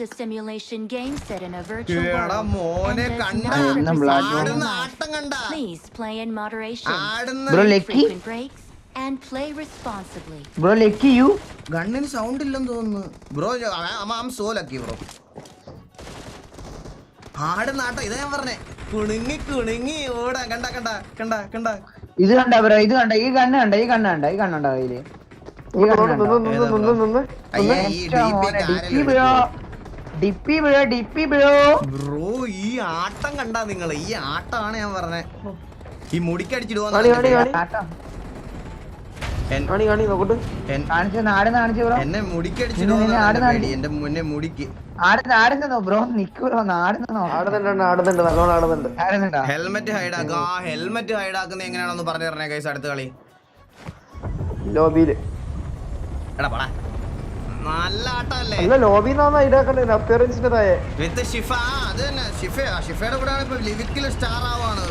is a simulation game set in a virtual world. And does not represent real life. Please play in moderation. Bro, Lucky? Frequent breaks and play responsibly. Bro lucky you. ഗണ്ണിന് sound ഇല്ലെന്ന് തോന്നുന്നു. Bro am so lucky bro. ആടുന്ന ആട്ടം ഇതാ ഞാൻ പറഞ്ഞേ. കുണുങ്ങി കുണുങ്ങി. ഓടാ കണ്ട കണ്ട കണ്ട കണ്ട. ഇത് കണ്ട ബ്രോ ഇത് കണ്ട. ഈ കണ്ണ് കണ്ട ഈ കണ്ണ് കണ്ട ഈ കണ്ണുണ്ടോ കയ്യിൽ. ഈ കണ്ണ് കണ്ടോ? അയ്യേ ഈ ബ്രോ. ഡിപ്പി ബ്രോ ഡിപ്പി ബ്രോ ബ്രോ ഈ ആട്ടം കണ്ടാ നിങ്ങൾ ഈ ആട്ടമാണ് ഞാൻ പറഞ്ഞേ. ഈ മുടിക്കടിച്ചിടുവോ എന്നെ മുടിക്കടിച്ചിടുവാ എന്റെ മുന്നേ മുടിക്ക്. ഹെൽമെറ്റ് ഹൈഡാക്കുക ആ ഹെൽമെറ്റ് ഹൈഡാക്കുന്ന എങ്ങനെയാണെന്ന് പറഞ്ഞു തരണേ കൈസ് അടുത്ത കളി. ലോബിയിൽ. എടാ പടാ. നല്ല ആട്ടമല്ലേ? അല്ല ലോബിന്നാന്ന് ഇതാക്കണ്ടേ അപ്പിയറൻസിന്റെ താഴെ. വിത്ത് ഷിഫ ആ അത് തന്നെ. ഷിഫ ഷിഫയുടെ കൂടെയാണ് ഇപ്പൊ ലിവിക്കിൽ സ്റ്റാർ ആവാണ്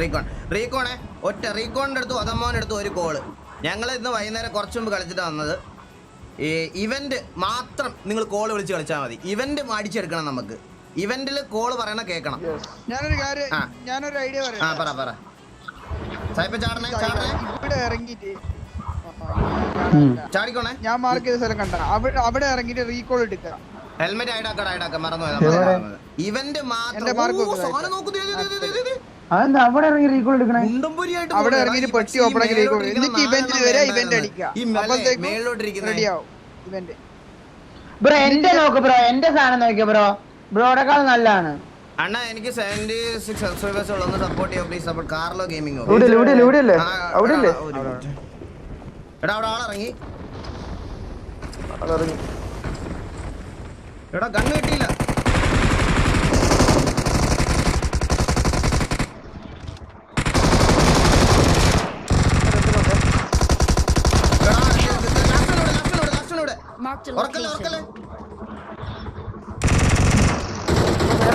റീകോൺ റീകോണെ ഒറ്റ റീകോണിന്റെ അടുത്ത് അതമ്മോന്റെ അടുത്ത് ഒരു കോൾ ഞങ്ങൾ ഇന്ന് വൈകുന്നേരം കുറച്ച് മുമ്പ് കളിച്ചിട്ട് വന്നത്. ഈ ഇവന്റ് മാത്രം നിങ്ങൾ കോൾ വിളിച്ച് കളിച്ചാൽ മതി. ഇവന്റ് അടിച്ചെടുക്കണം നമുക്ക്. ഇവന്റിൽ കോൾ പറയണ കേൾക്കണം ഞാനൊരു കാര്യം ഞാൻ ഞാനൊരു ഐഡിയ പറയാം. ആ പറ പറ. സായിപ്പ ചാടണേ ചാടണേ. ഇവിടെ ഇറങ്ങിട്ട് ചാടിക്കോണേ. ഞാൻ മാർക്ക് ചെയ്ത സ്ഥലം കണ്ട. അവിടെ അവിടെ ഇറങ്ങിട്ട് റീകോൾ എടുക്കുക. ഹെൽമെറ്റ് ഹൈഡാക്കട ഹൈഡാക്ക മറന്നു ഇവന്റ് മാത്രം. എന്റെ mark ഓ, സാധനം നോക്ക്, ദേ, ദേ, ദേ, ദേ, ദേ, ദേ. അവിടെ ഇറങ്ങി റീകോൾ എടുക്കണേ? അവിടെ. ഇറങ്ങിയിട്ട് പെട്ടി open ആക്കി മേലോട്ട് എന്നിട്ട് ഇരിക്കുന്ന വരെ event അടിക്കുക. റെഡിയാവും ഇവന്റ് ബ്രോ എന്റെ നോക്ക് ബ്രോ എന്റെ സാധനം നോക്കിയ ബ്രോ. ബ്രോടെക്കാൾ നല്ലതാണ്. അണ്ണാ എനിക്ക് സെവന്റി സിക്സ് സബ്സ്ക്രൈബേഴ്സ് ഉള്ളൊന്ന് സപ്പോർട്ട് ചെയ്യാം പ്ലീസ് സപ്പോർട്ട് കാർലോ ഗെയിമിംഗ് ഇവിടെ ഇല്ലേ, അവിടെ ഇല്ലേ എടാ അവിടെ ആളിറങ്ങി. എടാ ഗണ്ണ് കിട്ടിയില്ല. ഉറക്കല്ലേ ഉറക്കല്ലേ.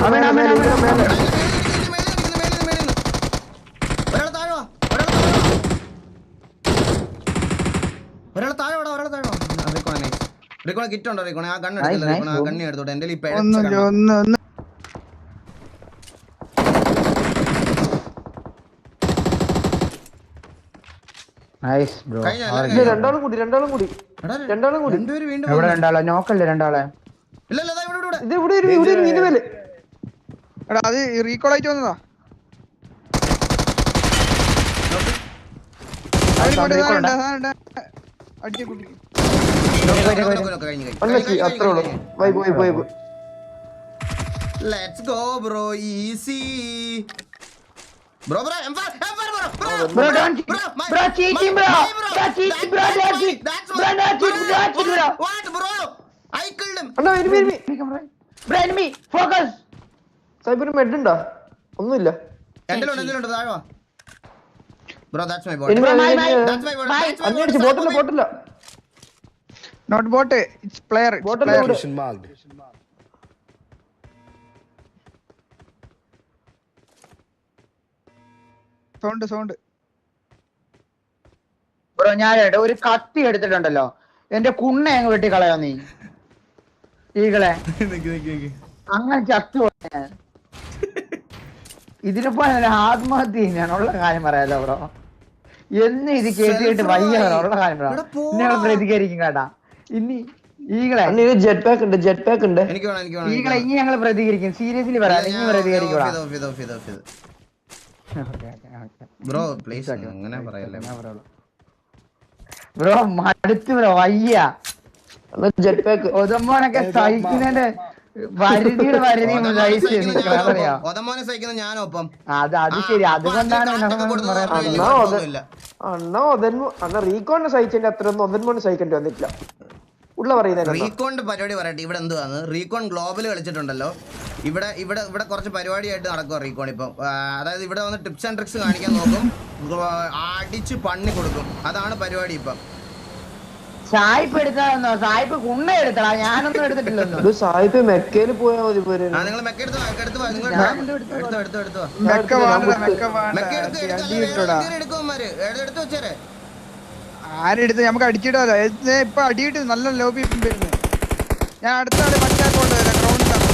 അവൻ അവൻ അവൻ അവൻ എടാ, ഇതിന് മേലെ നിൽക്കുന്നു, മേലെ നിന്ന്, മേലെ നിന്ന്. ഒരാൾ താഴെ വാ, ഒരാൾ താഴെ വാ. ഒരാൾ താഴെ വാടാ, ഒരാൾ താഴെ വാ. ആ, റിക്കോണെ, nice. റിക്കോണെ കിറ്റ് ഉണ്ടോ? റിക്കോണ ആ ഗണ്ണ് എടുക്കില്ല റിക്കോണ ആ ഗണ്ണ് എടുത്തോട്ടെ. എന്റെ ഈ ഒന്ന് പിഴച്ച ഒന്ന് ഒന്ന് നൈസ് ബ്രോ രണ്ടാളും കൂടി രണ്ടാളും കൂടി. രണ്ടാളും കൂടി. രണ്ടുപേരും വീണ്ടും എവിടെ വന്നു. രണ്ടാളെ? നോക്കല്ലേ രണ്ടാളെ. ഇല്ല ഇല്ല ഇവിടെ ഇവിടെ ഇത് ഇവിടെ ഒരു ഇവിടെ ഒരു മേൽ. എടാ അത് റീകോൾ ആയിട്ട് വന്നതാ. അടിച്ച്. അത്രേ ഉള്ളൂ vibe vibe vibe let's go bro easy bro bro M four M four bro bro Bro, don't bro Bro, cheating, bro. Bro, cheating, bro don't cheat. Bro, don't cheat, don't cheat, bro. What bro I killed him അണ്ണാ വരുമി വരുമി bro enemy focus cyber med ഉണ്ടോ? ഒന്നുമില്ല. എന്തിലുണ്ട് എന്തിലുണ്ട് താഴെ വാ. Bro that's my bot bot my bye. That's my bot my അന്വേഷിച്ച് ബോട്ടില്ല ബോട്ടില്ല നോട്ട് ബോട്ട് ഇറ്റ്സ് പ്ലെയർ ബോട്ടില്ല പ്ലെയർ ഇവിടെ സൗണ്ട് സൗണ്ട് ബ്രോ ഞാൻ ഒരു കത്തി എടുത്തിട്ടുണ്ടല്ലോ. എന്റെ കുണ്ണ അങ്ങ് വെട്ടി കളയാ നീ. ഈകളെ. അങ്ങനെ ചത്തു. ഇതിനിപ്പോ ആത്മഹത്യ ഉള്ള കാര്യം പറയാലോ ബ്രോ. എന്ന് ഇത് കേട്ടിട്ട് വയ്യ ഉള്ള കാര്യം. ഞങ്ങൾ പ്രതികരിക്കും കേട്ടാ. ഇനി ജെറ്റ് പാക്ക് ഉണ്ട് ജെറ്റ് പാക്ക് ഉണ്ട്. എനിക്ക് വേണം എനിക്ക് വേണം ഈകളെ ഇനി ഞങ്ങൾ പ്രതികരിക്കും. സീരിയസ്ലി പറയാം ഇനി പ്രതികരിക്കൂടാ. ബ്രോ പ്ലീസ് അങ്ങനെ പറയല്ലേ? ബ്രോ മടുത്ത് ബ്രോ വയ്യ. ജെറ്റ് പാക്ക് ഒതമ്പോനൊക്കെ സഹിക്കുന്നതിന്റെ ഒതമോനെ സഹിക്കുന്ന ഞാനൊപ്പം. അത് അത് ശരി. അതുകൊണ്ടാണ് അണ്ണാ അണ്ണാ റീകോണിനെ സഹിച്ചതിന്റെ സഹിക്കേണ്ടി വന്നിട്ടില്ല. ഉള്ള റീകോണിന്റെ പരിപാടി പറയട്ടെ. ഇവിടെ എന്തുവാന്ന്? റീകോൺ ഗ്ലോബൽ കളിച്ചിട്ടുണ്ടല്ലോ. ഇവിടെ ഇവിടെ ഇവിടെ കുറച്ച് പരിപാടിയായിട്ട് നടക്കുക റീകോൺ ഇപ്പം. അതായത് ഇവിടെ വന്ന് ടിപ്സ് ആൻഡ് ട്രിക്സ് കാണിക്കാൻ നോക്കും. അടിച്ച് പണ്ണി കൊടുക്കും. അതാണ് പരിപാടി ഇപ്പം. സായിപ്പ് എടുത്താന്നോ സായിപ്പ് കുണ്ണ എടുത്തടാ. ഞാനൊന്നും എടുത്തിട്ടില്ലല്ലോ. ഇത് സായിപ്പ് മെക്കയിൽ പോയാൽ മതി പോരെ ആ നിങ്ങൾ മെക്ക എടുത്തോ, മെക്ക എടുത്ത് നിങ്ങൾ എടുത്തോ എടുത്തോ എടുത്തോ മെക്ക വേണ്ട മെക്ക മെക്ക വേണ്ട എടുത്ത് എടുത്ത് വെച്ചേരെ? ആരെടുത്ത്? നമുക്ക് അടിച്ചിടാലോ. ഇപ്പൊ അടിയിട്ട് നല്ല ലോബി വരുന്നത് ഞാൻ അടുത്ത ആൾ മറ്റേ അക്കൗണ്ട് വരാം. ഗ്രൗണ്ടിലാണ്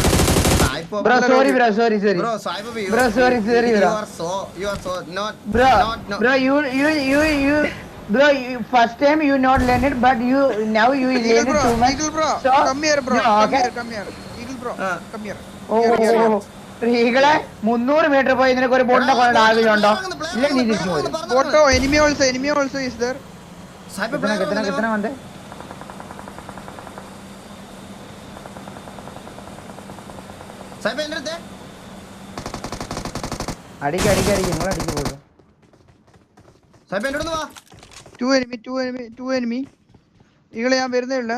സായിപ്പ് bro sorry bro sorry sorry Bro, Sai Babu, you, Bro, sorry, sorry, you bro. are so, you are so not, bro not, no. bro you you you you bro you, first time you not learn it but you now you learn bro, it too much Eagle bro, So, come here bro, no, come okay. here, come here. Eagle bro, uh. come here. oh സ്ത്രീകളെ മുന്നൂറ് metre പോയി നിനക്ക് ഒരു ബോട്ടിനെ കൊണ്ട ആവശ്യമുണ്ടോ ഇല്ല നീ തിരിച്ചു പോരും Photo, enemy also, enemy also is there. Sai Babu, കിത്തന കിത്തന കിത്തന വന്ന് Sai Babu, എന്റെ അടുത്ത്. അടിക്ക് അടിക്ക് അടിക്ക് നിങ്ങൾ അടിക്ക് പോലും Sai എന്റെ അടുത്ത് വാ. Two enemy two enemy two enemy Eagle ഞാൻ വരുന്നേ ഉള്ള.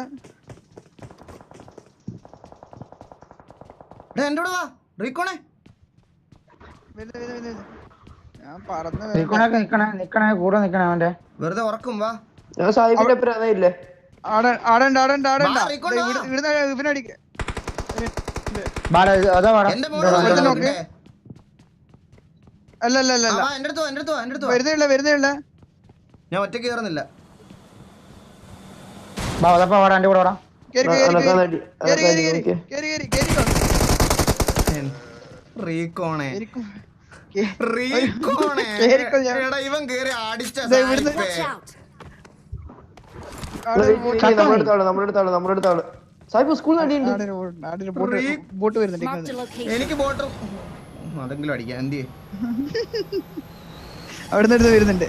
ഡേ, എന്റെ കൂടെ വാ. റീക്കോണേ. ഞാൻ പറന്ന് വരുന്നു. നിക്കണേ നിക്കണേ നിക്കണേ കൂടെ നിക്കണേ അവന്റെ വെറുതെ ഉറക്കും വാ. ഞാൻ സാഹിബിന്റെ അപ്പുറം ഇല്ലേ? ആടെ- ആടണ്ട ആടണ്ട ആടണ്ട. ഇവിടുന്ന് ഇവനടിക്ക എന്റെ. അല്ല അല്ല അല്ല ആ, അല്ല ഞാൻ ഒറ്റയ്ക്ക് കയറുന്നില്ല ഞാൻ. എടാ ഇവൻ കേറി അടിച്ച. എനിക്ക് ബോട്ട് അതെങ്കിലും അടിക്കാം എന്ത്? അവിടുന്ന് വരുന്നുണ്ട്.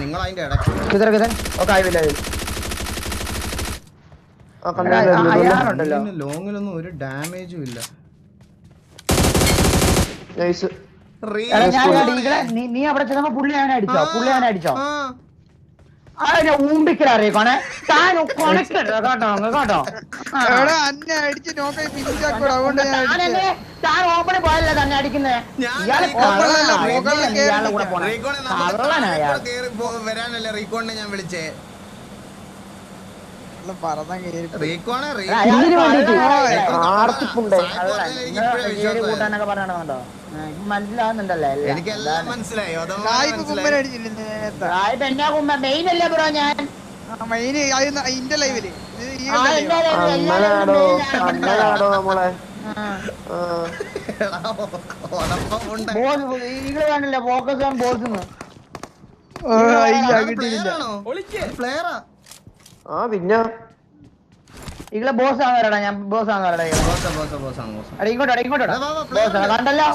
നിങ്ങൾ അതിന്റെ ഇടയ്ക്ക്. ലോങ്ങിലൊന്നും ഒരു ഡാമേജും ഇല്ല. നീ നീ അവിടെ ചെന്നപ്പോ പുള്ളി അവനെ അടിച്ചോ? പുള്ളി അവനെ അടിച്ചോ? ആ. അതിനെ ഊമ്പിക്കലറിയിക്കോണേ താൻ കൊണക്കട്ടോ കേട്ടോ. എടാ അന്നെ അടിച്ച് നോക്കായി പിരിച്ചാക്കോടാ അതുകൊണ്ട് ഞാൻ അടിച്ചത്. താനെന്നെ താൻ ഓപ്പണിൽ പോയല്ലേ തന്നെ അടിക്കുന്നേ? ഞാൻ ഇയാൾ റീകോണിൽ മുകളിൽ എന്തിനാ ഇയാളുടെ കൂടെ കേറി പോണേ. റീകോണെ നമ്മൾ കള്ളനാ താഴെ കേറി പോ- വരാനല്ലേ റീകോണിനെ ഞാൻ വിളിച്ചേ. പറന്നാ കേറി റീകോണെ റീ- കള്ളനാ. ആർത്തിപ്പുണ്ടേ കള്ളൻ. പേര്. കൂട്ടാനൊക്കെ മനസ്സിലാവുന്നുണ്ടല്ലോ എല്ലാം. എനിക്കെല്ലാം മനസ്സിലായി. മനസ്സിലായി. നേരത്തെ. ആ, എന്നാ കുമ്പ മെയിൻ അല്ലേ ബ്രോ ഞാൻ? മെയിന് ഇന്റെ ലൈവിൽ ആണ്. നമ്മളെ? ആ. ഉടപ്പമുണ്ട്. ബോസ് ഈകൾ കാണില്ല ഫോക്കസ് ഓൺ ബോസ് ഓ, ഇല്ല അത് കിട്ടിയില്ല player ആണോ? അത് player ആ? ആ പിന്നെ? ഈകളെ ബോസ് ആണോടാ ഞാൻ ബോസ്. എടാ ഇങ്ങോട്ടാ ഇങ്ങോട്ടാ. കണ്ടല്ലോ.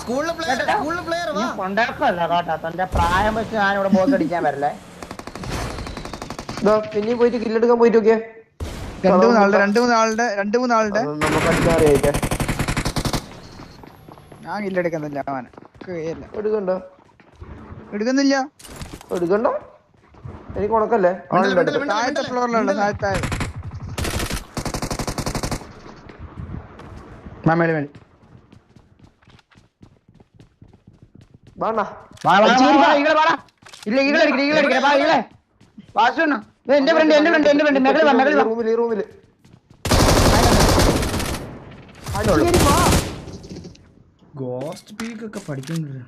കൊണ്ടാക്കല്ല കേട്ടോ? തന്റെ പ്രായം വെച്ച് ഞാനിവിടെ ബോസ് അടിക്കാൻ വരല്ലേ? ഇതാ പിന്നെയും പോയിട്ട് കില്ലെടുക്കാൻ പോയിട്ട് നോക്കിയേ രണ്ട് രണ്ട് മൂന്നാളുടെ രണ്ട് മൂന്നാളുടെ. അത് നമുക്ക് അടിക്കാൻ അറിയായിട്ടേ ഞാൻ കില്ലെടുക്കുന്നില്ല അവനെ. എടുക്കണ്ട. എടുക്കുന്നില്ല. എടുക്കണ്ടോ. എനിക്ക് ഉണക്കല്ലേ. താഴത്തെ ഫ്ലോറിലുണ്ട് താഴത്തെ മേലെ മേലെ. വേണ്ട വാ, വാ, വാ, വാ, ഈകളെ വാടാ. ഇല്ല ഈകളെ അടിക്കണേ ഈകളെ വാ ഈകളെ വാസു അണ്ണാ. ദേ, എന്റെ ഫ്രണ്ട് എന്റെ ഫ്രണ്ട് എന്റെ ഫ്രണ്ട് മെകളി മെകളി റൂമിൽ റൂമിൽ. ഗോസ്റ്റ് പീക്ക് ഒക്കെ പഠിക്കുന്നുണ്ട്.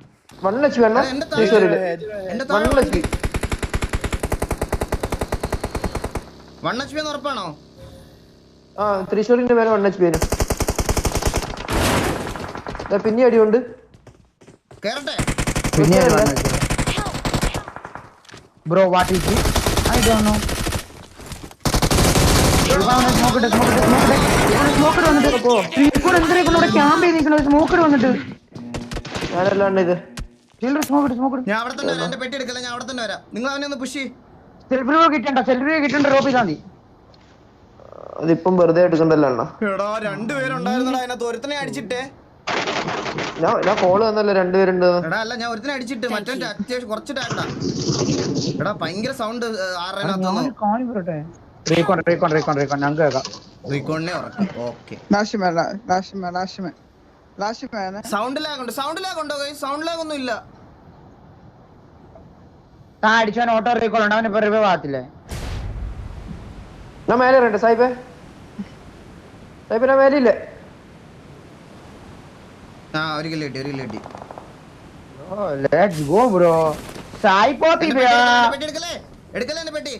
വൺ എച്ച് എന്റെ one H one H P ഉറപ്പാണോ? ആ തൃശ്ശൂരിന്റെ മേലെ വൺ എച്ച് പേര്. പിന്നെ അടിയുണ്ട്. കേറട്ടെ? പിന്നെ bro what is I don't know സ്മോക്കിട്ട് സ്മോക്കിട്ട് സ്മോക്കിട്ട് സ്മോക്കിട്ട് വന്നിട്ട്. ഇപ്പോൾ എന്തിനാ ഇവിടെ ക്യാമ്പ് ചെയ്ത് നിൽക്കുന്നത്? സ്മോക്കിട്ട് വന്നിട്ട്. ഞാനല്ലാണ്ട് ഇത്. ചില്ലറ സ്മോക്കിട്ട് സ്മോക്കിട്ട് ഞാൻ അവിടെ തന്നെ എന്റെ പെട്ടി എടുക്കല്ല? ഞാൻ അവിടെ തന്നെ വരാം. നിങ്ങൾ അവനെ ഒന്ന് പുഷ് സെൽഫി കിട്ടണ്ട സെൽഫി കിട്ടണ്ട റോപ്പി അതിപ്പം വെറുതെ എടുക്കണ്ടല്ലോ അണ്ണാ. എടാ രണ്ടുപേരുണ്ടായിരുന്നടാ അതിനകത്ത് ഒരുത്തനെ അടിച്ചിട്ടേ. ഞാൻ ഞാൻ കോൾ തന്നല്ലോ രണ്ടുപേരുണ്ട് എടാ അല്ല ഞാൻ ഒരുത്തനെ അടിച്ചിട്ട്. മറ്റേ അത്യാവശ്യം കുറച്ച് എടാ ഭയങ്കര സൗണ്ട് പറട്ടെ റീകോൺ റീകോൺ റീകോൺ റീകോൺ. ഞങ്ങൾക്ക് കേൾക്കാം. റീകോണിനെ ഉറക്കും. Okay. Last me last me last me last me sound lag ഉണ്ട്. സൗണ്ട് ലാഗ് ഉണ്ടോ സൗണ്ട് ലാഗ് ഒന്നും ഇല്ല. താ അടിച്ചവൻ ഓട്ടോ റീകോൾ ഉണ്ട്. അവൻ ഇപ്പൊ റിവൈവ് ആകത്തില്ലേ? ഞാൻ മേലെ ഇറങ്ങട്ടെ സായിപ്പേ. സായിപ്പേ ഞാൻ മേലെ ഇല്ലേ ആ ഒരു കിലോ കിട്ടി ഒരു കിലോ കിട്ടി. ഓ ലെറ്റ്സ് ഗോ ബ്രോ സായി പോത്തി എന്റെ പെട്ടി എടുക്കല്ലേ, എന്റെ പെട്ടി എടുക്കല്ലേ എടുക്കല്ലേ എന്റെ പെട്ടി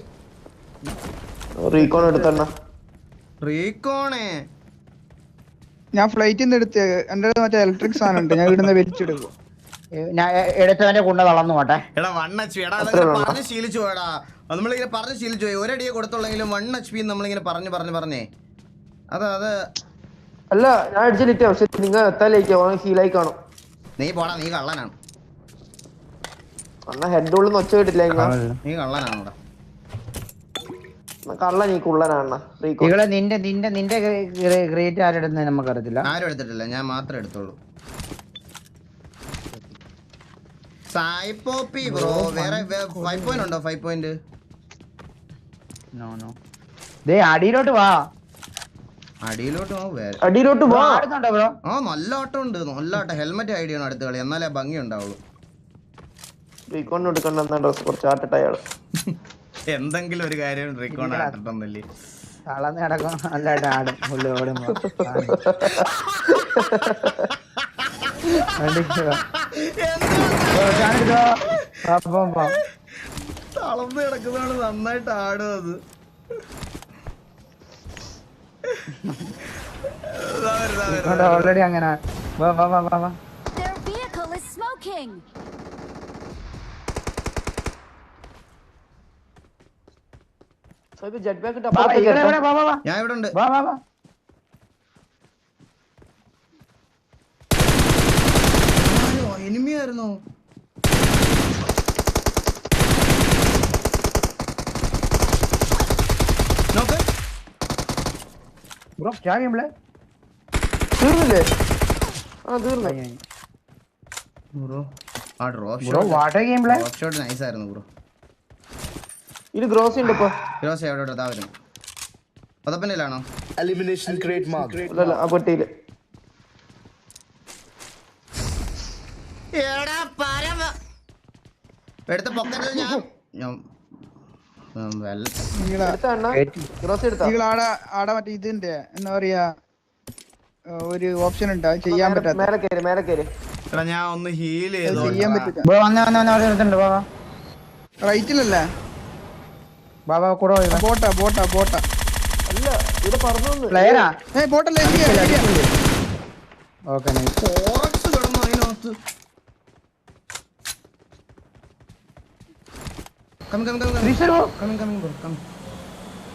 റീകോൺ എടുത്തണ്ണ. റീകോണേ? ഞാൻ ഫ്ലൈറ്റിൽ നിന്ന് എടുത്ത് എന്റെ അടുത്ത് മറ്റേ ഇലക്ട്രിക് സാധനം ഉണ്ട് ഞാൻ ഇവിടുന്ന് വലിച്ചെടുക്കും. ഞാൻ എടുത്തവന്റെ കുണ്ണ തളർന്നു പോട്ടെ. എടാ വൺ എച്ച് പി എടാ. പറഞ്ഞ് ശീലിച്ചു പോയടാ. നമ്മളിങ്ങനെ പറഞ്ഞ് ശീലിച്ചു പോയി. ഒരടിയെ കൊടുത്തുള്ളെങ്കിലും വൺ എച്ച് പി നമ്മളിങ്ങനെ പറഞ്ഞു പറഞ്ഞു പറഞ്ഞേ. അത് അത് അല്ല ഞാൻ അടിച്ചിട്ട് പക്ഷെ നിങ്ങൾ എത്താലേക്ക് ഓൻ ഹീലായി കാണും. നീ പോടാ നീ കള്ളനാണ്. അണ്ണ ഹെഡ് ഉള്ളിൽ ഒച്ച കേട്ടില്ല നീ കള്ളനാണോടാ. കള്ള നീ കുള്ളനാണ് ഇകളെ നിന്റെ നിന്റെ നിന്റെ ഗ്രേറ്റ് ആരെടുന്ന് നമുക്കറിയത്തില്ല. ആരും എടുത്തിട്ടില്ല ഞാൻ മാത്രം എടുത്തോളൂ സായി പോപ്പി ബ്രോ വേറെ ഫൈവ് പോയിന്റ് ഉണ്ടോ ഫൈവ് പോയിന്റ് നോ നോ. ദേ അടിയിലോട്ട് വാ. അടിയിലോട്ട് വാ വേറെ അടിയിലോട്ട് വാ. ആടുന്നുണ്ടോ ബ്രോ? ആ നല്ല ഓട്ടം ഉണ്ട് നല്ല ഓട്ടം. ഹെൽമെറ്റ് ഐഡിയ ആണ് അടുത്ത കളി എന്നാലേ ഭംഗി ഉണ്ടാവുള്ളൂ റീകോൺ എടുക്കണ്ട ഡ്രസ് കുറച്ച് ആട്ടിട്ട് അയാൾ എന്തെങ്കിലും ഒരു കാര്യം റെക്കോർഡ് ആട്ടിട്ടൊന്നുമില്ലേ തളർന്ന് കിടക്കും നല്ലതായിട്ട് ആടും പുള്ളി ഓടുമ്പോ. തളർന്ന് കിടക്കുന്നതാണ് നന്നായിട്ട് ആടും അത്. ഓൾറെഡി അങ്ങനെ. വാ വാ വാ വാ വാ. Their vehicle is smoking. Jet pack വാ, വാ, ഇവിടെ, ഇവിടെ, വാ, വാ, വാ. ഞാൻ ഇവിടെ ഉണ്ട്. വാ, വാ, വാ. എനിമിയായിരുന്നു നോക്ക്. ബ്രോ ചാ ഗെയിമിലെ തീർന്നില്ലേ? ആ തീർന്നു. ബ്രോ ആ ഡ്രോപ്പ് ഷോട്ട് നൈസ് ആയിരുന്നു ബ്രോ ഇത് ഗ്രോസ് ഉണ്ട് ഇപ്പൊ. ഗ്രോസ് എവിടെ വരുന്നു പതപ്പനിലാണോ Elimination crate mark. അല്ലല്ല ആ പെട്ടിയിൽ. എടാ പരമ എടുത്ത പൊക്കറ്റിൽ ഞാൻ ഞാൻ ആടെ മറ്റേ ഇതിന്റെ എന്താ പറയാ ഒരു ഓപ്ഷൻ ഉണ്ട്. അത് ചെയ്യാൻ പറ്റാത്ത ഞാൻ ഒന്ന് ഹീൽ ചെയ്യാൻ പറ്റില്ല. ബ്രോ വന്ന് വന്ന് വന്ന് അവിടെ നിർത്തുന്നുണ്ട് വാ വാ റൈറ്റിലല്ലേ വാ കൂടെ. ബോട്ടാ ബോട്ടാ ബോട്ടാ അല്ല ഇവിടെ പറഞ്ഞു പ്ലെയറാ? ഏ ബോട്ടല്ലേ. ഓക്കെ നൈസ് ഫോറക്സ് കിടന്നു അതിനകത്ത്. Come come come come Vishu come come bro come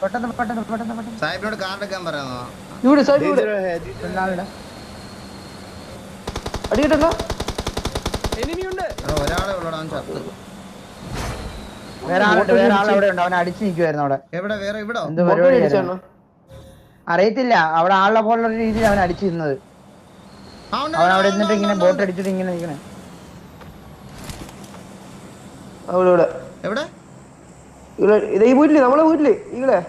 പെട്ടെന്ന് പെട്ടെന്ന് പെട്ടെന്ന് പെട്ടെന്ന്. സാഹിബിനോട് കാർഡ് എടുക്കാൻ എടാ ഒരാളെ ഉള്ളടാ അവൻ ചത്ത്. വേറെ ആളുണ്ട് വേറെ ആൾ അവിടെ ഉണ്ട്. അവൻ അടിച്ചു നിൽക്കുവായിരുന്നു അവിടെ. എവിടെ വേറെ ഇവിടോ എന്ത് ബോട്ട് പരിപാടി അടിച്ചാണ് അറിയത്തില്ല. അവിടെ ആളുടെ പോലുള്ള ഒരു രീതിയിൽ അവൻ അടിച്ചിരുന്നത്. അവൻ അവിടെ ഇരുന്നിട്ട് ഇങ്ങനെ ബോട്ട് അടിച്ചിട്ട് ഇങ്ങനെ നിൽക്കണേ. അവിടെ ഇവിടെ. എവിടെ? ഇതേ വീട്ടിൽ നമ്മളെ വീട്ടിൽ ഈകളെ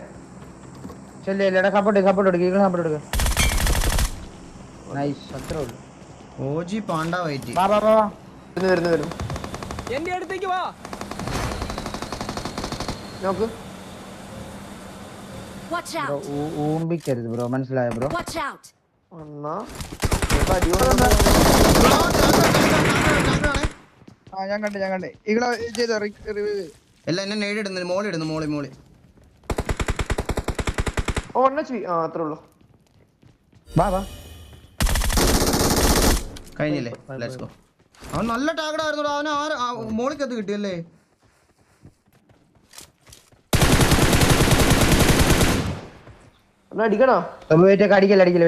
ചെല്ലേ ഇല്ലടാ സപ്പോർട്ട് സപ്പോർട്ട് എടുക്കുക ഈകളെ സപ്പോർട്ട് എടുക്കുക നൈസ് അത്രേ ഉള്ളൂ. OG panda white. വാ വാ വാ വാ. വരുന്നു വരുന്നു വരുന്നു. നോക്ക് Watch ബ്രോ out. ഊ- ഊമ്പിക്കരുത് ബ്രോ മനസ്സിലായ ബ്രോ? Watch out. അണ്ണാ ആ ഞാൻ കണ്ടേ ഞാൻ കണ്ടേ. ഇങ്ങളെ ചെയ്തോ റിവ്യൂ എല്ലാം എന്നെ നേടിയിടുന്നു മോളി ഇടുന്നു മോളി മോളി. ഓ എണ്ണ ചി ആ അത്രേ ഉള്ളൂ. വാ വാ. കഴിഞ്ഞില്ലേ? ലെറ്റ്സ് ഗോ അവൻ നല്ല ടാഗഡ് ആയിരുന്നു ആര് ആ, മോളിക്കത്ത് കിട്ടിയല്ലേ? അടിക്കണോ? അടിക്കല്ല അടിക്കല്ല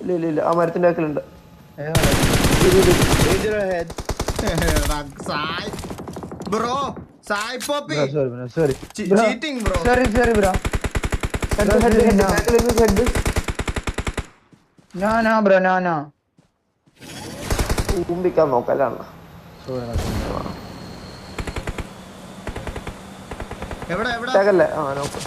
ഇല്ല ഇല്ല ഇല്ല. ആ മരത്തിന്റെ. Sai. Bro Sai Poppi. Sorry sorry cheating bro sorry sorry bro. Head head head ബാക്കിലേക്ക് head no no bro no no. ഊമ്പിക്കാൻ നോക്കലാണ്. എവിടെ എവിടെ? ആ നോക്ക്.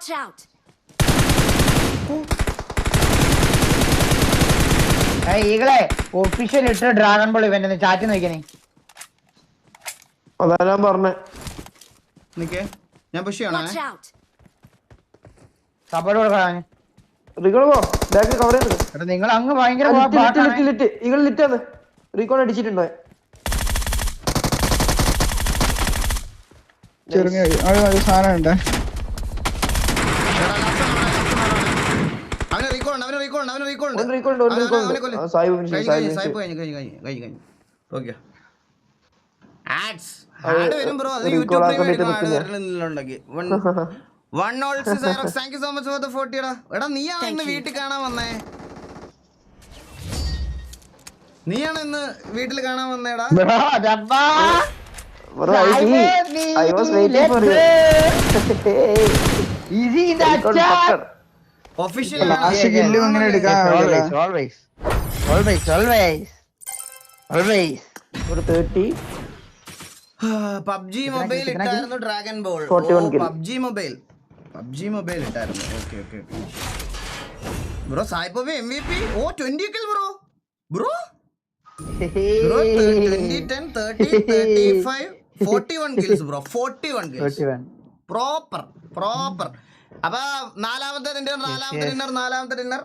Watch out. ഈകളെ ഒഫീഷ്യൽ ഇട്ട ഡ്രാഗൺ ബോൾ ഇവന്റെ ചാറ്റ് നോക്കിയേ അതാ ഞാൻ പറഞ്ഞേ? നിക്കേ. ഞാൻ പുഷ് ചെയ്യണേ. Watch കൊടുക്കാൻ നിങ്ങൾ അങ്ങ് ഭയങ്കര റീകോൺ അടിച്ചിട്ടുണ്ടോ? ചെറുങ്ങി. സാധനം ഉണ്ട് എടാ, last ആണ്, last ആണ്. അവന് റീകോൾ അവന് റീകോൾ ഉണ്ട്. റീകോൾ ഉണ്ട് recall ഉണ്ട്, കഴിഞ്ഞു, കഴിഞ്ഞു, കഴിഞ്ഞു കഴിഞ്ഞു കഴിഞ്ഞു കഴിഞ്ഞു. കഴിഞ്ഞു ആഡ്സ് ആഡ് വരും ബ്രോ അത് യൂട്യൂബ് പ്രീമിയം ആഡ് പറ്റുന്നില്ല. വൺ ഓൾസ് സൈറോക്സ് thank you so much for the ഫോർട്ടിടാ എടാ. നീയാണ് ഇന്ന് വീട്ടിൽ കാണാൻ വന്നേ? നീയാണ് ഇന്ന് വീട്ടിൽ കാണാൻ വന്നേടാ. Bro, I see. I was waiting for you. Easy in the chat. PUBG mobile ഇട്ടായിരുന്നു Dragon Ball PUBG mobile. PUBG mobile ഇട്ടായിരുന്നു. ഓക്കെ ഓക്കെ ബ്രോ സായിപ്പോ എം വി പി ഓ twenty kill bro. Bro? Bro twenty ten thirty thirty five forty one kills bro. Forty one kills 31. Proper proper അപ്പൊ നാലാമത്തെ dinner നാലാമത്തെ dinner നാലാമത്തെ dinner